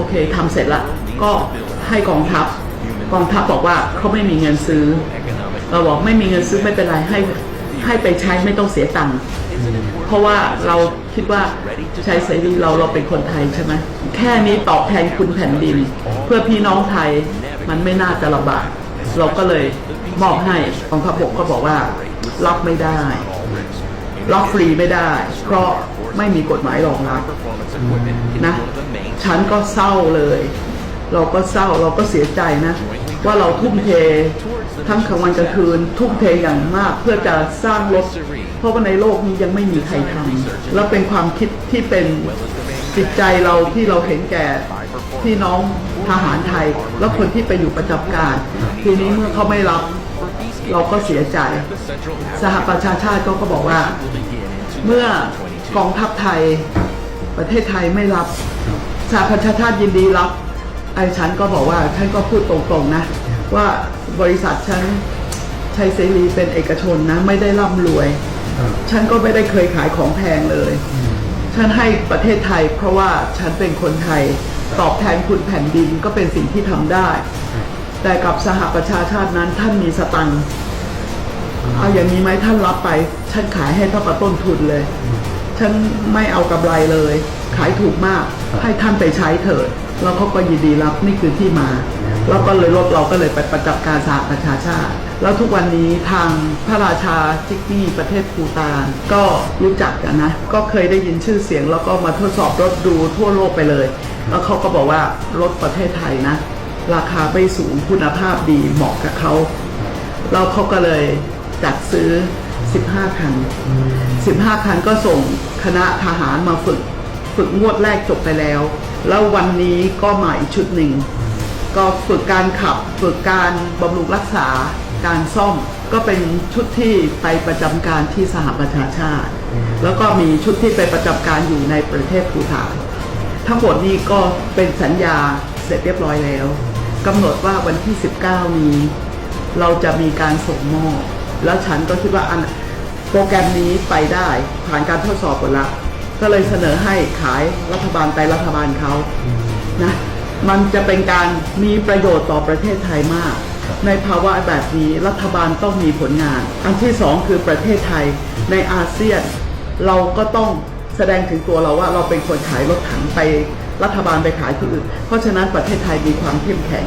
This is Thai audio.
โอเคทำเสร็จละก็ให้กองทัพ กองทัพบอกว่าเขาไม่มีเงินซื้อ เราบอกไม่มีเงินซื้อไม่เป็นไรให้ให้ไปใช้ไม่ต้องเสียตังค์เพราะว่าเราคิดว่าใช้เสรีเราเราเป็นคนไทยใช่ไหมแค่นี้ตอบแทนคุณแผ่นดิน เพื่อพี่น้องไทยมันไม่น่าจะลำบากเราก็เลยมอบให้กองทัพบกก็บอกว่ารับไม่ได้ รับฟรีไม่ได้ เพราะไม่มีกฎหมายรองรับนะฉันก็เศร้าเลย เราก็เศร้าเราก็เสียใจนะ ว่าเราทุ่มเททั้งกลางวันกลางคืน ทุ่มเทอย่างมากเพื่อจะสร้างรถ เพราะว่าในโลกนี้ยังไม่มีใครทำแล้วเป็นความคิดที่เป็นจิตใจเราที่เราเห็นแก่พี่น้องทหารไทย แล้วคนที่ไปอยู่ประจำการ ทีนี้เมื่อเขาไม่รับ เราก็เสียใจ สหประชาชาติก็ก็บอกว่า เมื่อกองทัพไทยประเทศไทยไม่รับสหประชาชาติยินดีรับ ไอ้ฉันก็บอกว่าฉันก็พูดตรงๆนะ ว่าบริษัทฉันชัยเสรีเป็นเอกชนนะ ไม่ได้ร่ำรวย ฉันก็ไม่ได้เคยขายของแพงเลย ฉันให้ประเทศไทย เพราะว่าฉันเป็นคนไทย ตอบแทนคุณแผ่นดินก็เป็นสิ่งที่ทำได้ แต่กับสหประชาชาตินั้นท่านมีสตังค์เอาอย่างนี้ไหมท่านรับไป ฉันขายให้เท่ากับต้นทุนเลย ฉันไม่เอากำไรเลย ขายถูกมาก ให้ท่านไปใช้เถิด แล้วเขาก็ยินดีรับนี่คือที่มา แล้วก็เลยรถเราก็เลยไปประจับการสหประชาชาติ แล้วทุกวันนี้ทางพระราชาจิกนี่ประเทศภูตาน ก็รู้จักกันนะ ก็เคยได้ยินชื่อเสียง แล้วก็มาทดสอบรถดูทั่วโลกไปเลย แล้วเขาก็บอกว่ารถประเทศไทยนะ ราคาไม่สูงคุณภาพดีเหมาะกับเขาแล้วเขาก็เลยจัดซื้อ 15 คัน 15 คันก็ส่งคณะทหารมาฝึก ฝึกงวดแรกจบไปแล้ว แล้ววันนี้ก็มาอีกชุดหนึ่ง ก็ฝึกการขับ ฝึกการบำรุงรักษา การซ่อม ก็เป็นชุดที่ไปประจำการที่สหประชาชาติ แล้วก็มีชุดที่ไปประจำการอยู่ในประเทศภูฐาน ทั้งหมดนี้ก็เป็นสัญญาเสร็จเรียบร้อยแล้ว กำหนดว่าวันที่ 19 นี้ เราจะมีการส่งมอบแล้วฉันก็คิดว่าอันโปรแกรมนี้ไปได้ผ่านการทดสอบหมดละ ก็เลยเสนอให้ขายรัฐบาลไปรัฐบาลเขานะมันจะเป็นการมีประโยชน์ต่อประเทศไทยมาก ในภาวะแบบนี้รัฐบาลต้องมีผลงาน อันที่สองคือประเทศไทยในอาเซียน เราก็ต้องแสดงถึงตัวเราว่าเราเป็นคนขายรถถังไป รัฐบาลไปขายที่อื่น เพราะฉะนั้นประเทศไทยมีความเข้มแข็ง